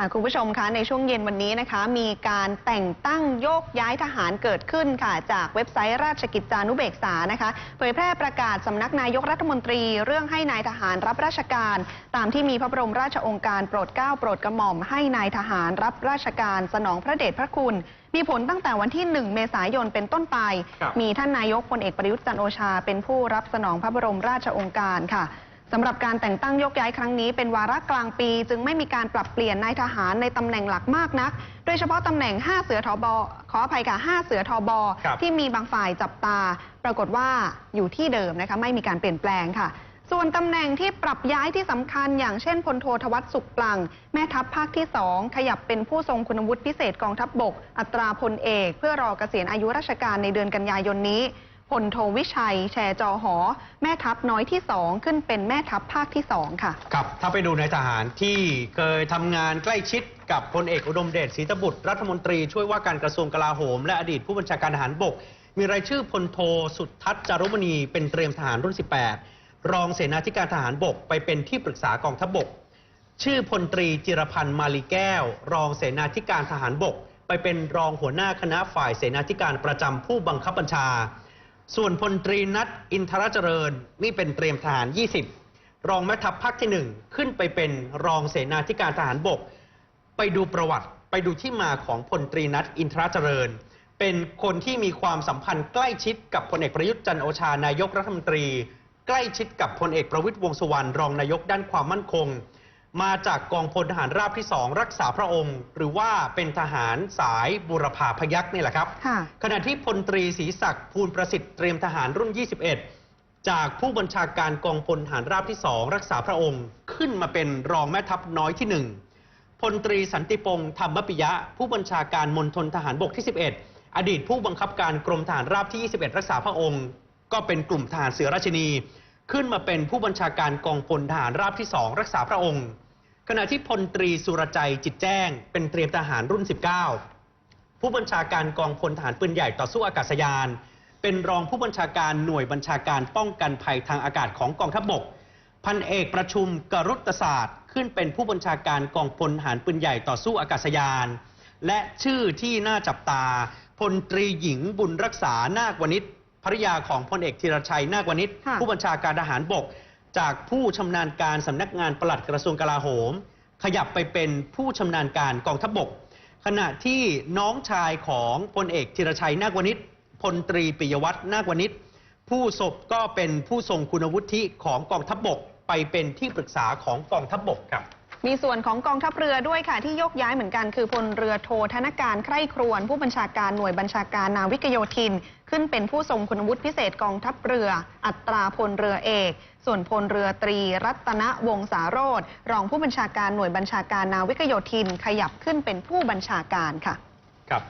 อะคุณผู้ชมคะในช่วงเย็นวันนี้นะคะ มีการแต่งตั้งโยกย้ายทหารเกิดขึ้นค่ะ จากเว็บไซต์ราชกิจจานุเบกษานะคะ เผยแพร่ประกาศสำนักนายกรัฐมนตรี เรื่องให้นายทหารรับราชการ ตามที่มีพระบรมราชโองการโปรดเกล้าโปรดกระหม่อมให้นายทหารรับราชการสนองพระเดชพระคุณมีผลตั้งแต่วันที่ 1 เมษายนเป็นต้นไปครับมีท่านนายกพลเอกประยุทธ์จันทร์โอชา เป็นผู้รับสนองพระบรมราชโองการค่ะ สำหรับการแต่งตั้งยกย้ายครั้งนี้เป็นวาระกลางปี จึงไม่มีการปรับเปลี่ยนนายทหารในตำแหน่งหลักมากนัก โดยเฉพาะตำแหน่ง 5 เสือทอบอขออภัยค่ะ 5 เสือทอบอที่มีบางฝ่ายจับตา ปรากฏว่าอยู่ที่เดิมนะคะไม่มีการเปลี่ยนแปลงค่ะ ส่วนตำแหน่งที่ปรับย้ายที่สำคัญ อย่างเช่นพลโททวัฒน์สุขปลัง แม่ทัพภาคที่ 2 ขยับเป็นผู้ทรงคุณวุฒิพิเศษกองทัพบบก อัตราพลเอก เพื่อรอเกษียณอายุราชการในเดือนกันยายนนี้ พลโทวิชัย แชร์จอหอ แม่ทัพน้อยที่ 2 ขึ้นเป็นแม่ทัพภาคที่ 2 ค่ะ ครับ ถ้าไปดูในทหารที่เคยทำงานใกล้ชิดกับพลเอกอุดมเดชศรีตบุตร รัฐมนตรีช่วยว่าการกระทรวงกลาโหม และอดีตผู้บัญชาการทหารบก มีรายชื่อพลโทสุดทัศน์จารุมณีเป็นเตรียมทหารรุ่น 18 รองเสนาธิการทหารบกไปเป็นที่ปรึกษากองทัพบก ชื่อพลตรีจิรพันธ์มาลีแก้ว รองเสนาธิการทหารบก ไปเป็นรองหัวหน้าคณะฝ่ายเสนาธิการประจำผู้บังคับบัญชา ส่วนพลตรีนัทอินทรเจริญนี่เป็นเตรียมทหาร 20 รองแม่ทัพภาคที่หนึ่งขึ้นไปเป็นรองเสนาธิการทหารบก ไปดูประวัติไปดูที่มาของพลตรีนัทอินทรเจริญ เป็นคนที่มีความสัมพันธ์ใกล้ชิดกับพลเอกประยุทธ์จันโอชานายกรัฐมนตรี ใกล้ชิดกับพลเอกประวิตยวงสุวรรณรองนายกด้านความมั่นคง มาจากกองพลทหารราบที่สองรักษาพระองค์ หรือว่าเป็นทหารสายบุรพาพยัคฆ์นี่แหละครับค่ะขณะที่พลตรีศรีศักดิ์ภูลประสิทธิ์เตรียมทหารรุ่น 21 จากผู้บัญชาการกองพลทหารราบที่ 2 รักษาพระองค์ ขึ้นมาเป็นรองแม่ทัพน้อยที่ 1พลตรีสันติพงษ์ธรรมปิยะ ผู้บัญชาการมณฑลทหารบกที่ 11 อดีตผู้บังคับการกรมทหารราบที่ 21 รักษาพระองค์ ก็เป็นกลุ่มทหารเสือราชินี ขึ้นมาเป็นผู้บัญชาการกองพลทหารราบที่ 2 รักษาพระองค์ ขณะที่พลตรีสุรใจจิตแจ้ง เป็นเตรียมทหารรุ่น 19 ผู้บัญชาการกองพลทหารปืนใหญ่ต่อสู้อากาศยาน เป็นรองผู้บัญชาการหน่วยบัญชาการป้องกันภัยทางอากาศของกองทัพบกพันเอกประชุมกรุตศาสตร์ ขึ้นเป็นผู้บัญชาการกองพลทหารปืนใหญ่ต่อสู้อากาศยาน และชื่อที่น่าจับตาพลตรีหญิงบุญรักษานาควณิช ภริยาของพลเอกธีรชัยนาควณิชค่ะผู้บัญชาการทหารบก จากผู้ชำนาญการสำนักงานปลัดกระทรวงกลาโหม ขยับไปเป็นผู้ชำนาญการกองทัพบก ขณะที่น้องชายของพลเอกธีรชัยนาควณิชพลตรีปิยวัฒน์นาควณิชผู้ศพก็เป็นผู้ทรงคุณวุฒิของกองทัพบก ไปเป็นที่ปรึกษาของกองทัพบกครับ มีส่วนของกองทัพเรือด้วยค่ะที่ยกย้ายเหมือนกัน คือพลเรือโทธนการใคร่ครวน ผู้บัญชาการหน่วยบัญชาการนาวิกโยธิน ขึ้นเป็นผู้ทรงคุณวุฒิพิเศษกองทัพเรือ อัตราพลเรือเอก ส่วนพลเรือตรีรัตนวงศาโรธรองผู้บัญชาการหน่วยบัญชาการนาวิกโยธิน ขยับขึ้นเป็นผู้บัญชาการค่ะครับ